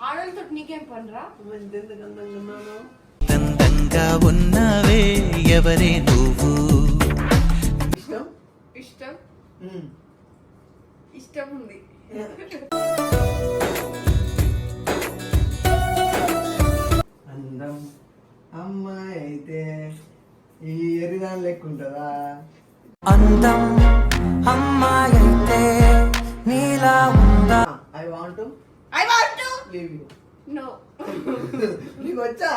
ఆడలతో నీకేం పనిరా? అందంగా ఉన్నావే ఎవరే నువ్వు? ఇష్టం? ఇష్టం? ఉమ్. ఇష్టం ఉంది అందం అమ్మాయి అయితే ఈ ఎరిదాని లెక్క ఉంటుందా అందం అమ్మాయైతే నీలా ఉందా? I want I want to leave you no నీకు వచ్చా?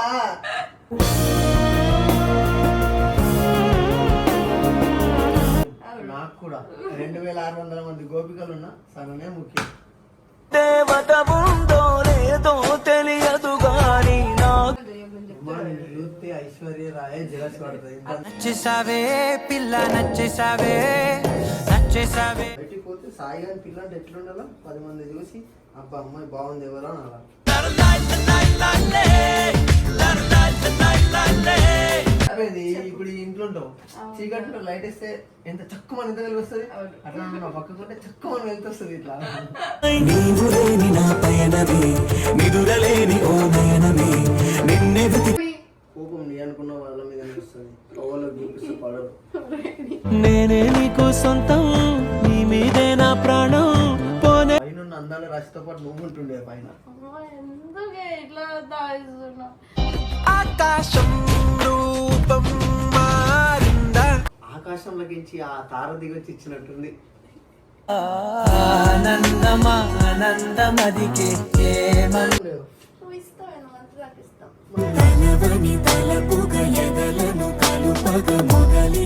నాకు కూడా. రెండు వేల ఆరు వందల మంది గోపికలు ఉన్నా సగమే ముఖ్యం. దేవత ఉందో లేదో తెలియదు గాని చూస్తే ఐశ్వర్య రాయే జలస్ పడుతుంది నచ్చేసావే పిల్ల నచ్చేసావే నచ్చేసావే బయటికి పోతే సాయి గారి పిల్లంటే ఎట్లుండాలో? పది మంది చూసి అబ్బా అమ్మాయి బాగుంది ఎవరో అని అలా. అరే ఇది ఇప్పుడు ఇంట్లో ఉంటావు. చీకట్లో లైట్ వేస్తే ఎంత చక్కు మన ఎంత వస్తుంది అట్లా నా పక్కకుంటే చక్కు మన వెళ్తూ వస్తుంది ఇట్లా. నీవు లేని నా పయనమే నిదురలేని ఓ నయనమే నిన్నె కోపం నీ అనుకున్న వాళ్ళ మీద వస్తుంది వాళ్ళకి చూపిస్తే పడరు. నేనే నీకు సొంతం అందాల రాశితో పాటు నువ్వు ఉంటుండే పైన. ఎందుకే ఇట్లా దాయిస్తున్నా ఆకాశం రూపం మారిందా. ఆకాశంలోకించి ఆ తార దిగొచ్చి ఇచ్చినట్టుంది. తలపుగ ఎదలను కలుపగ మొగలి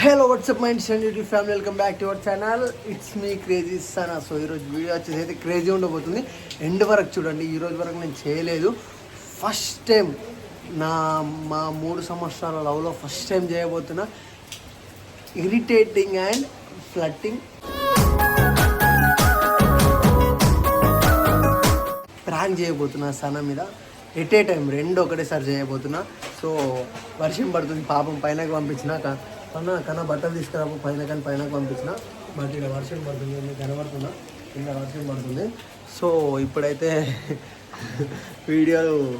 hello what's up mind send YouTube family welcome back to our channel it's me crazy Sana so ఈరోజు వీడియో వచ్చేసి అయితే క్రేజీ ఉండబోతుంది. ఎండ్ వరకు చూడండి. ఈ రోజు వరకు నేను చేయలేదు. ఫస్ట్ టైం నా మా మూడు సంవత్సరాల లవ్లో ఫస్ట్ టైం చేయబోతున్నా ఇరిటేటింగ్ అండ్ ఫ్లట్టింగ్ ప్రాంక్ చేయబోతున్నా సన మీద. ఎట్ ఏ టైం రెండు ఒకటేసారి చేయబోతున్నా. సో వర్షం పడుతుంది పాపం పైనకి పంపించినాక క- కన్నా బట్టలు తీసుకురాపు పైన కానీ పైన పంపించిన. బట్ ఇక్కడ వర్షం పడుతుంది మీకు కనబడుతుందా? కింద వర్షం పడుతుంది. సో ఇప్పుడైతే వీడియోలు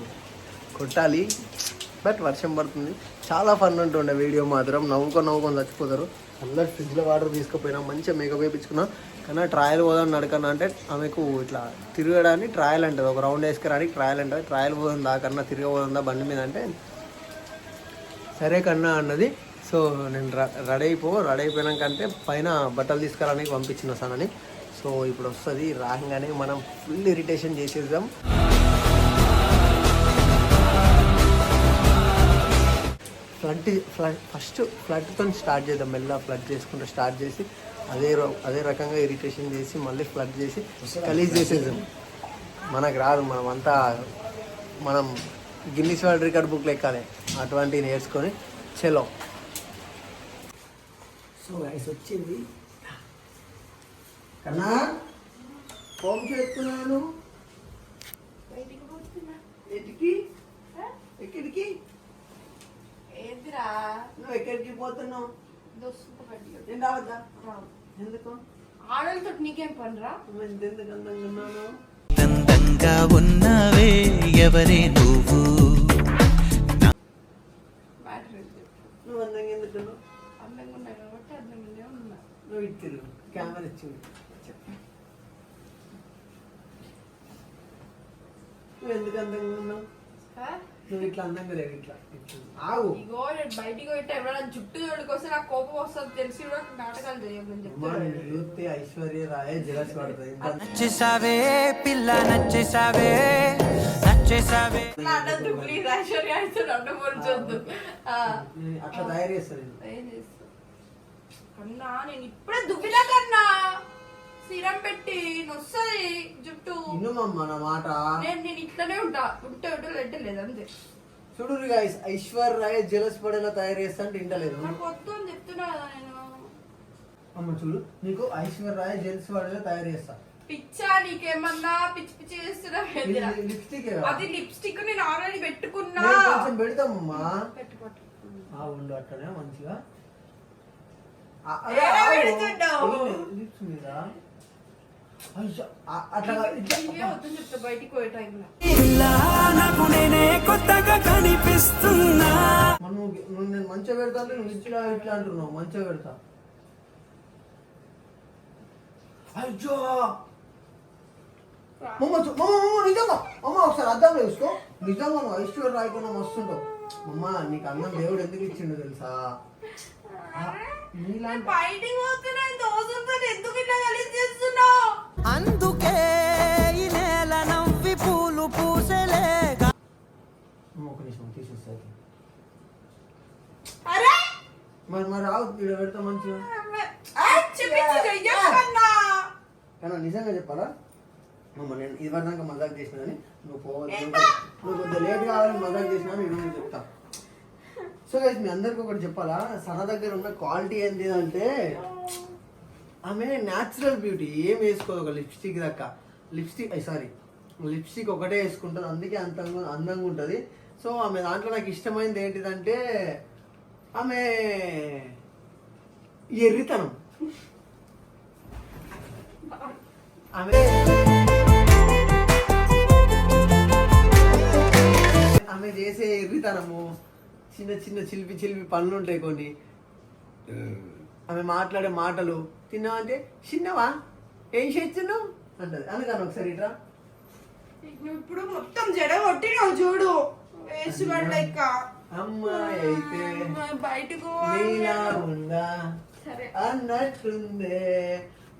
కొట్టాలి. బట్ వర్షం పడుతుంది. చాలా ఫన్ ఉంటుండే వీడియో మాత్రం. నవ్వుకొని నవ్వుకొని చచ్చిపోతారు. అందరు ఫ్రిడ్జ్లో వాటర్ తీసుకుపోయినా మంచిగా మేకప్ వేయించుకున్నా కానీ ట్రయల్ పోదాం నడకన్నా అంటే ఆమెకు ఇట్లా తిరగడానికి ట్రయల్ అంటుంది. ఒక రౌండ్ వేసుకురానికి ట్రయల్ అంటుంది. ట్రయల్ పోదాం దాకన్నా తిరగబోదా బండి మీద అంటే సరే కన్నా అన్నది. సో నేను రెడీ అయిపో రెడీ అయిపోయినాకంటే పైన బట్టలు తీసుకురానికి పంపించిన సనని. సో ఇప్పుడు వస్తుంది రాగానే మనం ఫుల్ ఇరిటేషన్ చేసేద్దాం. ఫ్లడ్ ఫ్లడ్ ఫస్ట్ ఫ్లడ్తో స్టార్ట్ చేద్దాం. మెల్ల ఫ్లడ్ చేసుకుంటూ స్టార్ట్ చేసి అదే రో- అదే రకంగా ఇరిటేషన్ చేసి మళ్ళీ ఫ్లడ్ చేసి గలీజ్ చేసేద్దాం. మనకు రాదు మనం అంతా మనం గిన్నిస్ వరల్డ్ రికార్డ్ బుక్లు ఎక్కాలి అటువంటివి నేర్చుకొని చలో. సో గైస్ వచ్చింది. కన్నా ఫోన్ చేస్తున్నాను. ఎక్కడికి? ఎక్కడికి? ఏందిరా? నువ్వు ఎక్కడికి పోతున్నావు? నేను రావద్దా? ఎందుకు? ఆడలతో నీకేం పనిరా? ఎందుకు అందంగా ఉన్నాను అందంగా ఉన్నావే ఎవరే నువ్వు? కెమెరా ఇచ్చింది చెప్పు. నువ్వు ఎందుకు అందంగా ఉన్నావు? నువ్వు ఇట్లా అందంగా లేవు ఇట్లా. ఇగో నేను బయటికి పోయితే ఎవరైనా జుట్టు జోడుకొస్తే నాకు కోపం వస్తుంది తెలిసి కూడా నాటకాలు చేయమని చెప్తాను చూస్తే ఐశ్వర్య రాయే జలస్ పడుతుంది నచ్చేసావే పిల్ల నచ్చేసావే నచ్చేసావే. ప్లీజ్ ఐశ్వర్య అయితే నేను అట్లా తయారు చేస్తాను. ఏం కన్నా నేను ఇప్పుడే దువ్వినా కన్నా సిరం పెట్టి నొస్తుంది జుట్టు. వినుమమ్మా నా మాట. నేను నేను ఇట్లనే ఉంటా. ఉంటే ఉంటే లెట్ట లేదు అంతే. చూడు guys, ఐశ్వర్య రాయ్ జలస్ పడేలా తయారు చేస్తా అంటే వింటలేదు నాకు వద్దు అని చెప్తున్నా కదా నేను. అమ్మ చూడు నీకు ఐశ్వర్య రాయ్ జెల్స్ పడేలా తయారు చేస్తా. పిచ్చా నీకేమన్నా పిచ్చి పిచ్చి చేస్తున్నా? లిప్స్టిక్ అది లిప్స్టిక్ నేను ఆల్రెడీ పెట్టుకున్నా. కొంచెం పెడతామమ్మా. పెట్టుకోట్టు ఆ ఉండు అట్టనే మంచిగా. కనిపిస్తున్నా. నేను మంచిగా పెడతా అంటే నువ్వు ఇట్లా ఇట్లా అంటున్నావు. మంచిగా పెడతా. అయ్యో! మమ్మ చూ- మమ్మ మమ్మ నిజంగా. మమ్మ ఒకసారి అద్దంలో చూసుకో. నిజంగా నువ్వు ఐశ్వర్య రాయకుండా మస్తుంటావు మమ్మ నీకు అన్నం దేవుడు ఎందుకు ఇచ్చిండు తెలుసా? బయటికి పోతున్నా దోశలతో ఎందుకు ఇట్లా కలిసి చేస్తున్నావు? అందుకే ఈ నేల నవ్వి పూలు పూసలేగా. అమ్మ, ఒక నిమిషం తీసేస్తాయి అరే! మరి మరి రావు ఇక్కడ పెడతా మంచిగా. చెప్పించు చెయ్యకన్నా కానీ నిజంగా చెప్పాలా? మమ్మ నేను ఇదివరదాకా మజాక్ చేసిన నువ్వు పోవద్దు నువ్వు కొద్దిగా లేట్ కావాలని మజాక్ చేసినా నేను నీకు చెప్తా. సో గైస్ మీ అందరికి ఒకటి చెప్పాలా? సన దగ్గర ఉన్న క్వాలిటీ ఏంటి అంటే ఆమె న్యాచురల్ బ్యూటీ ఏం వేసుకోదు ఒక లిప్స్టిక్ దాకా. లిప్స్టిక్ సారీ లిప్స్టిక్ ఒకటే వేసుకుంటుంది అందుకే అంత అందంగా ఉంటుంది. సో ఆమె దాంట్లో నాకు ఇష్టమైనది ఏంటిదంటే ఆమె ఎర్రితనం. ఆమె ఆమె చేసే ఎర్రితనము చిన్న చిన్న చిలిపి చిలిపి పనులు ఉంటాయి కొన్ని. ఆమె మాట్లాడే మాటలు తిన్నావా అంటే చిన్నవా ఏం చేస్తున్నావు? అంటది. అందుకని ఒకసారి ఇట్రా. నువ్వు ఇప్పుడు మొత్తం జడ కొట్టినావు చూడు. వేసి లెక్క అమ్మాయి అయితే బయటకు ఉందా?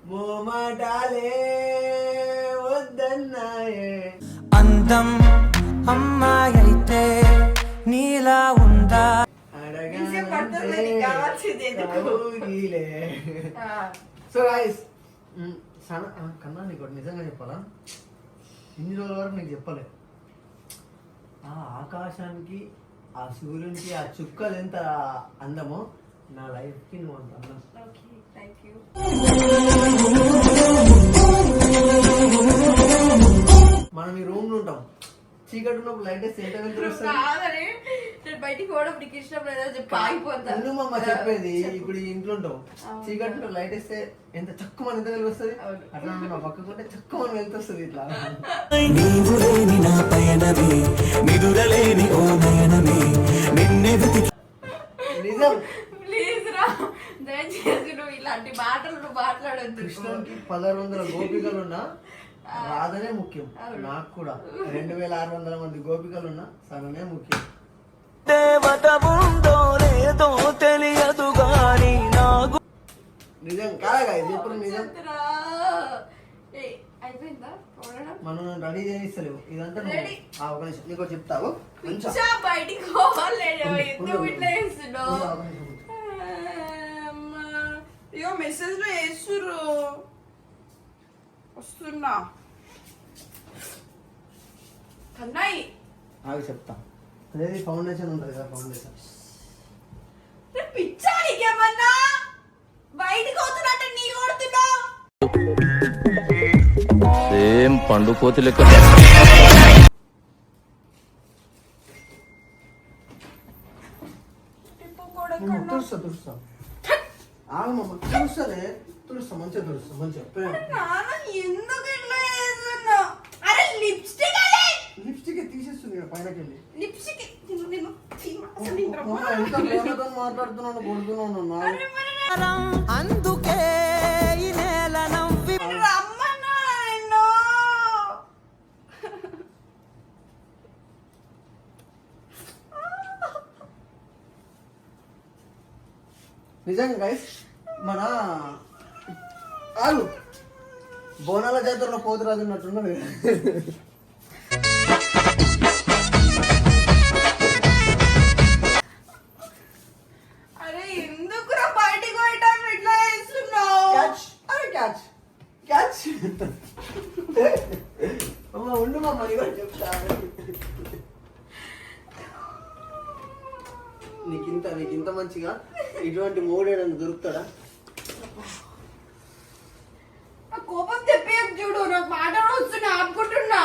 మోమాటాలే వద్దన్నాయే. అందం అమ్మాయి అయితే నీలా ఉందా? సో గాయస్ కన్నా నీకు ఒకటి నిజంగా చెప్పాలా? ఇన్ని రోజుల వరకు నీకు చెప్పలే. ఆ ఆకాశానికి ఆ సూర్యునికి ఆ చుక్కలు ఎంత అందమో నా లైఫ్కి నువ్వు అంత అందం. మనం ఈ రూమ్లో ఉంటాం. చీకటి ఉన్నప్పుడు లైట్ వేస్తే ఎంత వెళ్తారు వస్తుంది కాదని నేను బయటికి పోవడం నీకు ఇష్టం లేదా చెప్పి ఆగిపోతా. ఎందుమమ్మ చెప్పేది ఇప్పుడు ఇంట్లో ఉంటావు. చీకట్లో లైట్ వేస్తే ఎంత తక్కువ ఎంత వెలుగు వస్తుంది. అట్లా నా పక్కకుంటే తక్కువ వెళ్తొస్తుంది ఇట్లా. నీవు లేని నా పయనమే నిదురలేని ఓ నయనమే నిన్నే నిజం. ప్లీజ్ రా దయచేసి నువ్వు ఇలాంటి మాటలు నువ్వు మాట్లాడొద్దు. కృష్ణునికి పదహారు వందల గోపికలు ఉన్నా రాధనే ముఖ్యం. నాకు కూడా. రెండు వేల ఆరు వందల మంది గోపికలు ఉన్నా సగనే ముఖ్యం. దేవత ఉందో లేదో తెలియదు గాని నాకు నిజం. కాదా ఇది ఎప్పుడు నిజం? మనం రెడీ చేయిస్తలేవు ఇదంతా ఒక నిమిషం. నీకు చెప్తావు బయటికి పోవాలి. ఎందుకు ఉండు. ఇట్లా చేస్తున్నావు ఉండు, ఒక నిమిషం. అమ్మా. అయ్యో మెసేజ్లో వేస్తుర్రు వస్తున్నా. ఆగి చెప్తా. అదేది ఫౌండేషన్ ఉంటుంది కదా ఫౌండేషన్. రే పిచ్చా నీకేమన్నా బయటికి వస్తున్నట్టు నీ కొడుతున్నావు? సేమ్ పండు కోతి లెక్క టిప్పు కూడా కన్నా తుడుస్తా తుడుస్తా ఆగమమ్మ తుడుస్తానే తుడుస్తా మంచిగా తుడుస్తా మంచిగా ప్రేమ నాన్న ఎందుకు ఇట్లా చేస్తున్నావు అరే లిప్స్టిక్ అదే లిప్స్టిక్ తీసేస్తుంది ఈడ పైనకి వెళ్ళి లిప్స్టిక్ నేను నేను అసలు నేను అమ్మ, ఎంత ప్రేమతో మాట్లాడుతున్నాను కొడుతున్నాను నా అందుకే ఈ నేల నవ్వి నిజంగా గైస్ మన ఆగు. బోనాల జాతరలో పోతురాజు ఉన్నట్టున్నది క్యాచ్. క్యాచ్. అమ్మ ఉండు మా మరి చెప్తా నీకింత నీకింత మంచిగా ఇటువంటి మూడేడని దొరుకుతాడా? కోపం తెప్పేయకు చూడు నాకు మాటలు వస్తున్నా ఆపుకుంటున్నా.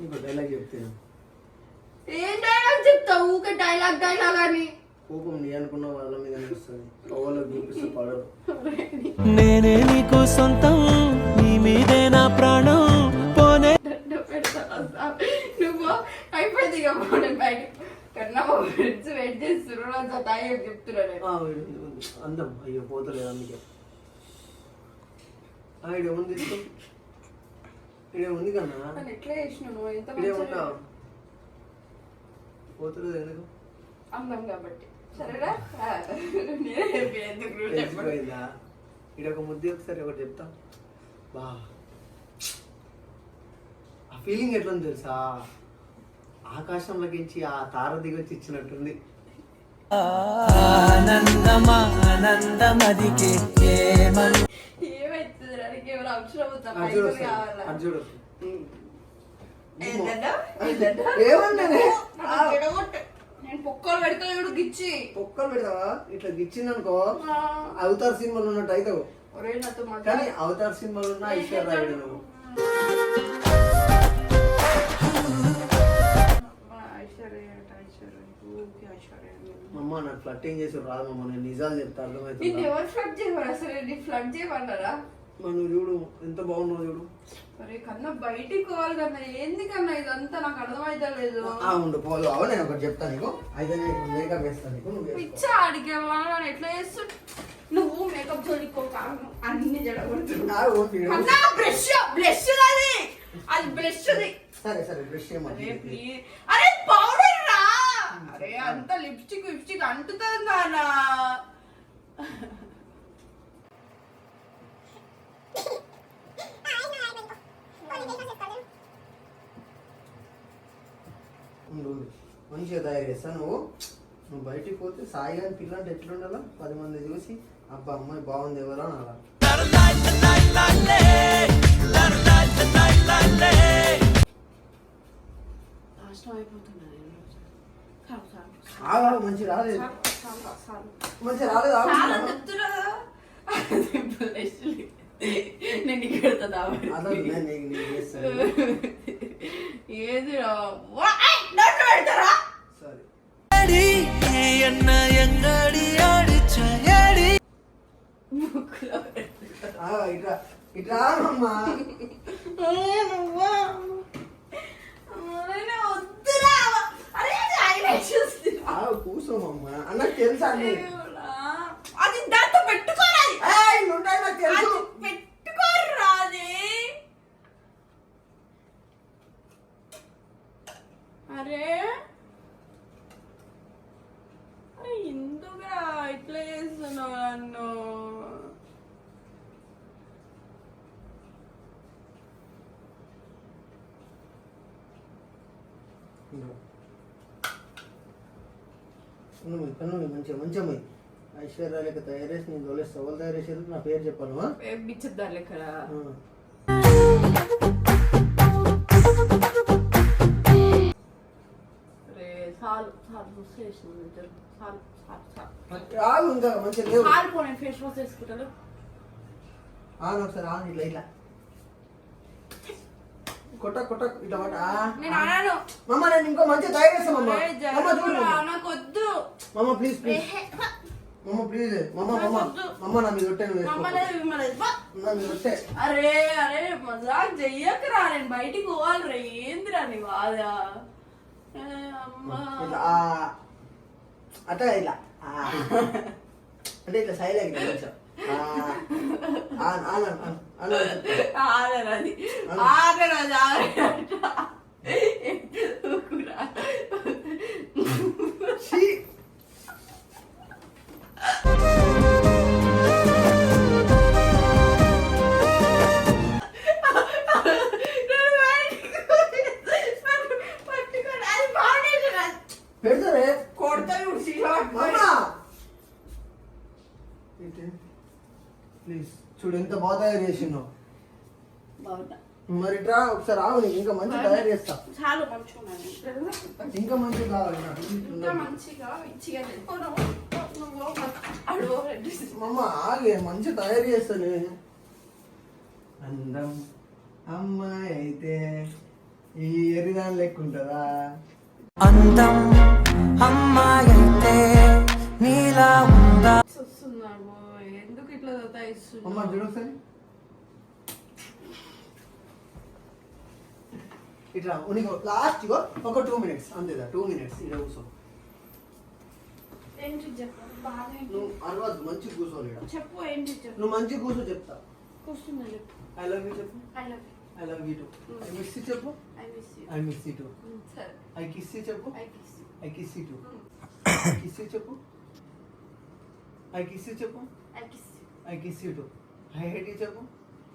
నీకు డైలాగ్ చెప్తాను ఏం డైలాగ్ చెప్తావు? ఊకే డైలాగ్ డైలాగ్ అని. కోపం నీ అనుకున్న వాళ్ళ మీద అనిపిస్తుంది. వాళ్ళకి చూపిస్తే పడదు నేనే నీకు సొంతం నీ మీదే నా ప్రాణం. పోనే. నువ్వు అయిపోయింది ఇక పో, నేను బయటికి. కన్నా మా ఫ్రెండ్స్ వెయిట్ చేస్తున్నారు నా సతాయి అని. చెప్తున్నా నేను ఆ, అందం. అయ్యో పోతలేదు అందుకే. ఈడ ఉంది ఈడ ఉంది కన్నా. ఎట్లా చేసినావు నువ్వు? ఎంత ఈడే మంచిగా ఉన్నావు పోతలేదు ఎందుకు? అందం కాబట్టి. సరేనా ఈడ ఒక ముద్ద ఒకసారి ఒకటి చెప్తా. బా. ఆ ఫీలింగ్ ఎట్లా ఉంది తెలుసా ఆకాశంలోకించి ఆ తార దిగొచ్చి ఇచ్చినట్టుంది. అవసరం అవుతా అర్జుడు పైసలు నేను పొక్కలు పెడతా చూడు గిచ్చి. పొక్కలు పెడతావా? ఇట్లా గిచ్చిందనుకో అవతార్ సినిమాలో ఉన్నట్టు అవుతావు కానీ అవతార్ సినిమాలో ఉన్న ఐశ్వర్య రాయుడు నువ్వు. అమ్మ నాకు ఫ్లట్టింగ్ చేసి రాదు మమ్మ నేను నిజాలు చెప్తా అర్థమవుతుందా? ఎవరు ఫ్లడ్ చేయమని అసలు? నీ ఫ్లడ్ చేయమన్నారా? నువ్వు చూడు ఎంత బాగున్నావు చూడు. మరి కన్నా బయటికి పోవాలి కన్నా ఏంది కన్నా ఇదంతా నాకు అర్థమైతే లేదు ఉండు పోదు అవ నేను ఒకటి చెప్తాను నీకు. అయితే నేను మేకప్ వేస్తాను నీకు నువ్వు. పిచ్చా ఆడికి వెళ్ళాలని ఎట్లా చేస్తు? నువ్వు మేకప్ కారణం అన్ని జడగొడుతున్నావు. అన్నా బ్రష్ బ్రష్ అది. అది బ్రష్ అది సరే సరే బ్రష్ అరే ప్లీజ్ అరే పౌడర్ రా. అరే అంత లిప్స్టిక్ లిప్స్టిక్ అంటుతుంది నానా ఉండు, ఉండు. మంచిగా తయారు చేస్తా. నువ్వు నువ్వు బయటికి పోతే సాయి గారి పిల్ల అంటే ఎట్లుండాలా? పది మంది చూసి అబ్బా అమ్మాయి బాగుంది ఎవరా అని అలా. మంచి రాలేదు. మంచి రాలేదు నేను ఇక్కడ ఏదిరా పెడతారా కూసోమమ్మా అన్న తెలుసా అది దాంతో పెట్టుకోరాది. నువ్వు పెట్టుకోరా అరే. అరే ఎందుకురా ఇట్లా చేస్తున్నావు నన్ను? నువ్వు కన్ను మంచిగా మంచిగా పోయి. ఐశ్వర్య లేక తయారు చేసి నేను తోలేస్తా ఎవరు తయారు చేసారు నా పేరు చెప్పాను? బిచ్చద్దారు. అరే చాలు ఇంకా మంచిగా లేవు. ఫేస్ వాష్ వేసుకుంటాను ఆను ఒకసారి ఆను ఇట్లా ఇట్లా. కొట్ట కొట్ట ఇట్లా కొట్ట. ఆ. నేను అన్నాను మమ్మ నేను ఇంకో మంచిగా తయారు చేస్తాం మమ్మ. చూడు జరుగురా, మమ్మ. నాకు వద్దు మమ్మ ప్లీజ్ ప్లీజ్ మమ్మ ప్లీజ్ మమ్మ మమ్మ. మమ్మ నా మీద ఒట్టే నువ్వు. నా మీద అరే అరే మజాక్ చెయ్యకరా. నేను బయటికి పోవాలి రా ఏందిరా నీ బాధ. అట్లా ఇలా. అంటే ఇట్లా సైడ్ ఇట్లా కొంచెం. ఆ. ఆన్ ఆన్ ఇట్రా ఒకసారి ఆవు నీకు ఇంకా మంచి తయారు చేస్తా. చాలు మంచిగా. ఇంకా మంచి కావాలి నాకు ఇంకా మంచిగా అడుగు మమ్మ ఆగే మంచి తయారు చేస్తాను అందం అమ్మాయి అయితే ఈ ఎరిదాని లెక్క ఉంటుందా? అందం అమ్మాయంటే ఇలా ఉందా? వస్తున్నాడు ఎందుకు ఇట్లా అమ్మ సతాయిస్తున్నావు చూడు ఒకసారి. ఇట్లా నీకు లాస్ట్ ఇగో ఒక టూ మినిట్స్ అంతేదా టూ మినిట్స్ ఇక్కడ కూర్చో ఏంటి చెప్పు బాగా ఏంటి? నువ్వు అరవద్దు మంచి కూర్చోవాలి ఈడ. చెప్పు ఏంటి చెప్పు నువ్వు మంచి కూర్చో చెప్తా కూర్చున్నా చెప్పు ఐ లవ్ యూ చెప్పు I love I love you too I miss you చెప్పు I miss you I miss you too సరే ఐ కిస్ యూ చెప్పు I kiss you I kiss you too kiss you చెప్పు I kiss you చెప్పు I kiss you I kiss you too I hate you చెప్పు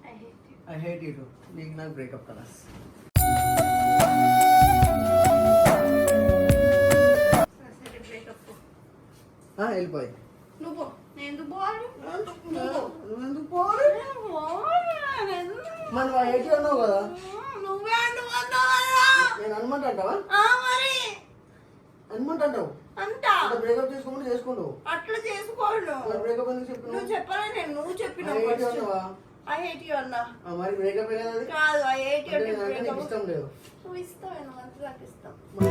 I hate you I hate you too నీకు నాకు breakup colours వెళ్ళిపోయి. నువ్వు ఎందుకు పోవాలి? నువ్వు ఎందుకు పోవాలి? మరి నువ్వు ఎయిటీ అన్నావు కదా? నువ్వే నేను అనుమంట అంటావా? మరి. అనుమంట అంటావు? అంటా బ్రేకప్ చేసుకోమని చేసుకుంటావు అట్లా చేసుకోండు బ్రేకప్ ఎందుకు నువ్వు చెప్పలే నేను నువ్వు I చెప్పినావు I hate you అన్నా. ఆ, మరి బ్రేకప్ కదా అది? కాదు ఐ హేట్ యూ అంటే అంటే అంటే breakup. ఇష్టం లేదు. నువ్వు ఇస్తావు మంచి నాకు మరి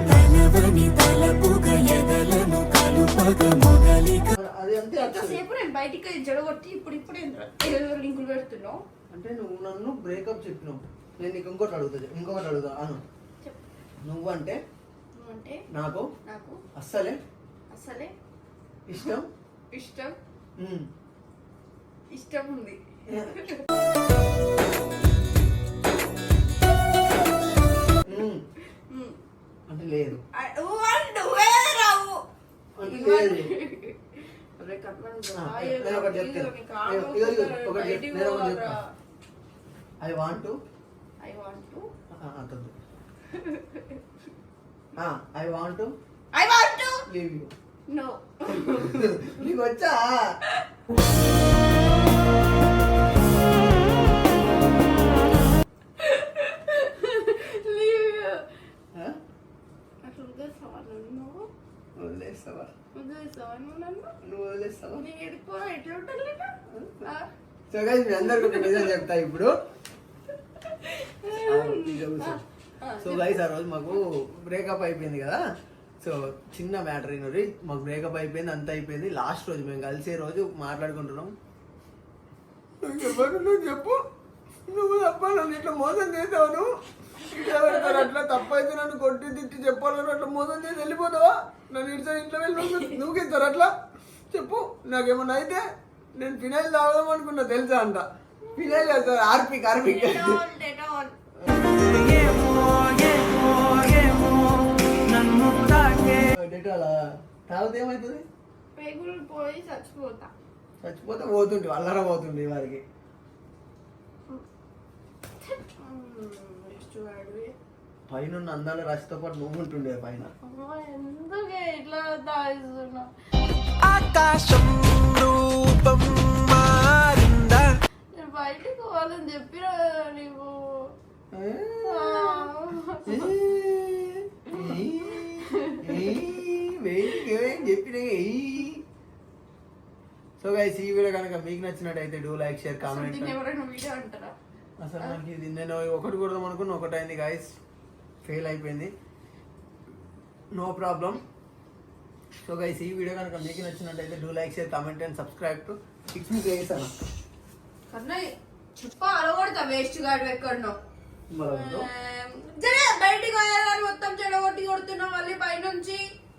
అది అంతే అర్థం. ఎంతసేపు నేను బయటికి జడగొట్టి ఇప్పుడు ఇప్పుడు ఏదో లింకులు పెడుతున్నావు? అంటే నువ్వు నన్ను బ్రేకప్ చెప్పినావు. నేను నీకు ఇంకోటి అడుగుతా. ఇంకొకటి అడుగుతా అను. చెప్పు. నువ్వంటే నువ్వంటే? నాకు? నాకు? అస్సలే. అసలే ఇష్టం? ఇష్టం. ఇష్టం ఉంది. అంటే లేదు. నీ పోవాలా? చెప్తా. I want to want to. అంతద్దు I want to. Leave you No. నీకు వచ్చా నువ్వు? వదిలేస్తావా? వదిలేస్తావా నువ్వు నన్ను? నువ్వు వదిలేస్తావా? నేను ఎడుకోవాలి ఎట్లా ఉంటుంది నీకు? ఆ? సో గైస్ మీ అందరికి ఒక నిజం చెప్తా ఇప్పుడు. సో గైస్ ఆ రోజు మాకు బ్రేకప్ అయిపోయింది కదా. సో చిన్న మ్యాటర్ అయినది మాకు బ్రేకప్ అయిపోయింది అంత అయిపోయింది. లాస్ట్ రోజు మేము కలిసే రోజు మాట్లాడుకుంటున్నాం. చెప్పు. నువ్వు తప్ప నన్ను ఇట్లా మోసం చేసావు అట్లా తప్పైతే నన్ను కొట్టి తిట్టి చెప్పాలని అట్లా మోసం చేసి వెళ్ళిపోతావా? నన్ను ఇంట్లో ఇంట్లో వెళ్ళి నువ్వు ఇస్తారు అట్లా? చెప్పు నాకేమన్నా అయితే నేను ఫినాయిల్ తాగదాం అనుకున్నా తెలుసా అంట. ఫినాయిల్ చేస్తారు ఆర్పిక్ ఆర్పిక్. తాగితే ఏమవుతుంది చచ్చిపోతా. చచ్చిపోతే పోతుంటే అల్లర పోతుండే వారికి. పైన అందాల రాశితో పాటు నువ్వు ఉంటుండే పైన. ఎందుకే ఇట్లా తాగిస్తున్నా ఆకాశం రూపం మారిందా. నేను బయటికి పోవాలని చెప్పినా నీకు చెప్పినా సో గైస్ ఈ వీడియో కనుక మీకు నచ్చినట్టయితే డూ లైక్ షేర్ కామెంట్ ఎవరైనా వీడియో అంటారా? అసలు నాకు ఇది నేను ఒకటి కొడదాం అనుకున్న ఒకటి అయింది గాయస్ ఫెయిల్ అయిపోయింది. నో ప్రాబ్లం సో గైస్ ఈ వీడియో కనుక మీకు నచ్చినట్టయితే do like share comment and subscribe to six మీ చేసాను కన్నయ్య చెప్ప అలగొడతా వేస్ట్ గాడు ఎక్కడనో. బయటికి పోయాలని మొత్తం చెడగొట్టి కొడుతున్నావు మళ్ళీ పైనుంచి.